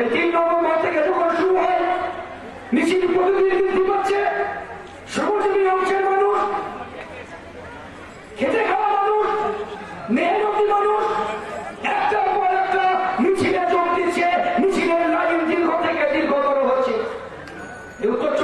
এই তিন নম্বর মানুষ, খেতে খাওয়া মানুষ মেহনতি মানুষ একটার পর একটা মিছিলে যোগ দিচ্ছে। মিছিলের লাইন দীর্ঘ থেকে দীর্ঘতর হচ্ছে। উত্তর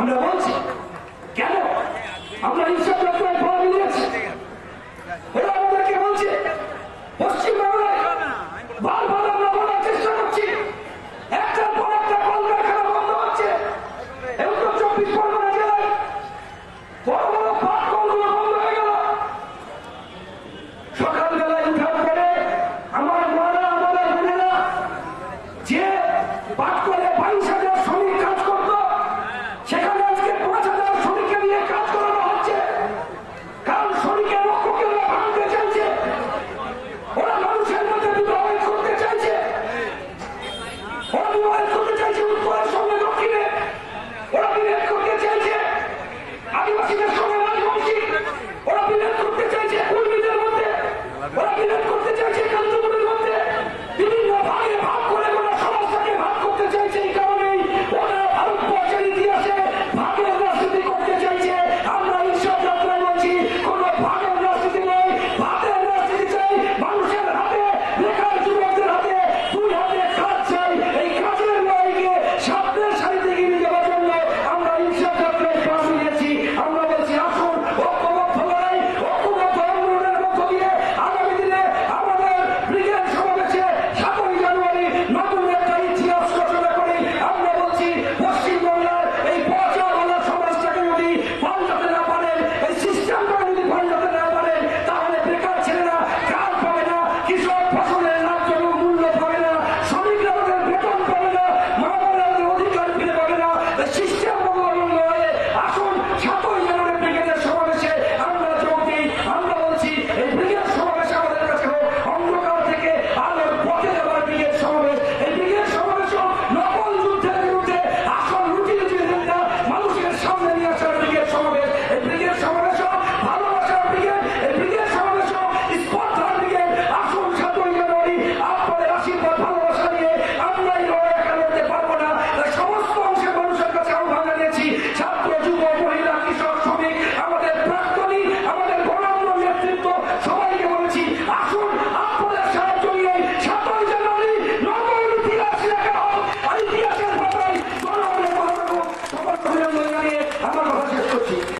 আমরা বলছি, কেন? আমরা হিসাব যাত্রায় ফল মিলিয়েছি। ওরা আমাদেরকে বলছে পশ্চিমবাংলায় একটা চব্বিশ পরগনা জেলায় বড় বড় বন্ধ হয়ে গেল। সকালবেলায় উঠার পরে আমার মারা, আমাদের বোনেরা যে পাট